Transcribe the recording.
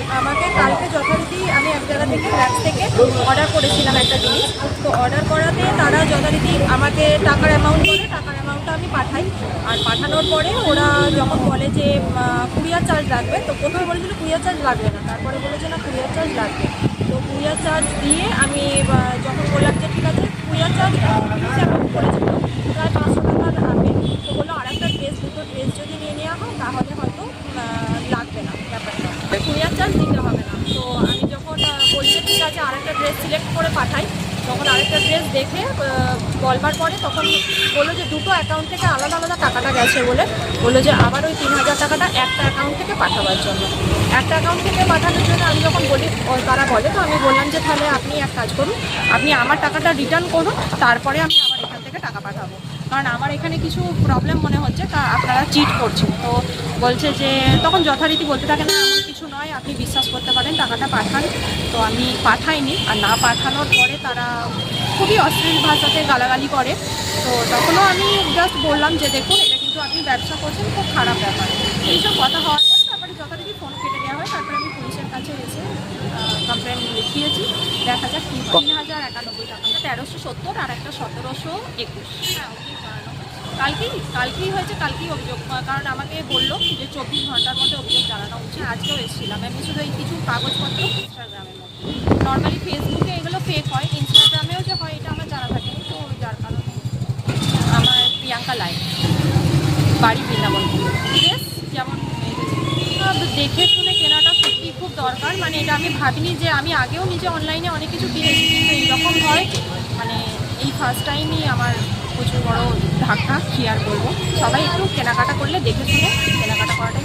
কাল আমাকে কালকে যথারীতি আমি এক জায়গা থেকে ল্যাব থেকে অর্ডার করেছিলাম একটা জিনিস। তো অর্ডার করাতে তারা যথারীতি আমাকে টাকার অ্যামাউন্ট বলে, টাকার অ্যামাউন্টটা আমি পাঠাই। আর পাঠানোর পরে ওরা যখন বলে যে কুরিয়ার চার্জ লাগবে, তো প্রথমে বলেছিল কুরিয়ার চার্জ লাগবে না। তারপরে বলেছে না কুরিয়ার চার্জ লাগবে। তো কুরিয়ার চার্জ দিয়ে আমি যখন বললাম যে ঠিক আছে, কুরিয়ার চার্জ করেছিল প্রায় পাঁচশো টাকা লাগবে তো বলল আর একটা ড্রেস দুটো ড্রেস যদি নিয়ে নেওয়া হয় তাহলে হয়তো আহ, লাগবে না ব্যাপারটা কুরিয়ার চার্জ দিতে হবে না তো আমি যখন আহ, বলছে ঠিক আছে আরেকটা ড্রেস সিলেক্ট করে পাঠাই। তখন আরেকটা ড্রেস দেখে বলবার পরে তখন বলল যে দুটো অ্যাকাউন্ট থেকে আলাদা আলাদা টাকাটা গেছে বলে। বলল যে আবার ওই তিন হাজার টাকাটা একটা অ্যাকাউন্ট থেকে পাঠাবার জন্য। একটা অ্যাকাউন্ট থেকে পাঠানোর জন্য আমি যখন বলি তারা বলে, তো আমি বললাম যে তাহলে আপনি এক কাজ করুন, আপনি আমার টাকাটা রিটার্ন করুন, তারপরে আমি আবার এখান থেকে টাকা পাঠাবো। কারণ আমার এখানে কিছু প্রবলেম মনে হচ্ছে, তা আপনারা চিট করছেন। তো বলছে যে, তখন যথারীতি বলতে থাকে না এমন নয় আপনি বিশ্বাস করতে পারেন টাকাটা পাঠান। তো আমি পাঠাইনি আর না পাঠানোর পরে তারা খুবই অশ্লীল ভাষাতে গালাগালি করে। তো তখনও আমি জাস্ট বললাম যে, দেখুন, এটা কিন্তু আপনি ব্যবসা করছেন, খুব খারাপ ব্যাপার। এইসব কথা হওয়ার পর তারপরে যথারীতি ফোন কেটে দেওয়া হয়। তারপরে আমি পুলিশের কাছে এসে কমপ্লেন লিখিয়েছি। দেখা যাক তিন হাজার একানব্বই টাকা। তেরোশো সত্তর আর একটা সতেরোশো একুশ। হ্যাঁ কালকেই কালকেই হয়েছে, কালকেই অভিযোগ কারণ আমাকে বলল যে, চব্বিশ ঘণ্টার মধ্যে অভিযোগ জানানো আজকেও এসেছিলাম। আমি শুধু এই কিছু কাগজপত্র ইনস্টাগ্রামের মধ্যে। নর্মালি ফেসবুকে এগুলো ফেক হয় ইনস্টাগ্রামেও যে হয়, এটা আমার জানা থাকে তো যার কারণে আমার প্রিয়াঙ্কা লাইফ বাড়ি বৃন্দাবনপুর ড্রেস যেমন দেখে শুনে কেনাটা সত্যি খুব দরকার। মানে এটা আমি ভাবিনি যে আমি আগেও নিজে অনলাইনে অনেক কিছু কিনেছি, কিন্তু এইরকম হয়। মানে এই ফার্স্ট টাইমই আমার প্রচুর বড় ধাক্কা, কী আর বলব। সবাই একটু কেনাকাটা করলে দেখে শুনে কেনাকাটা করাটাই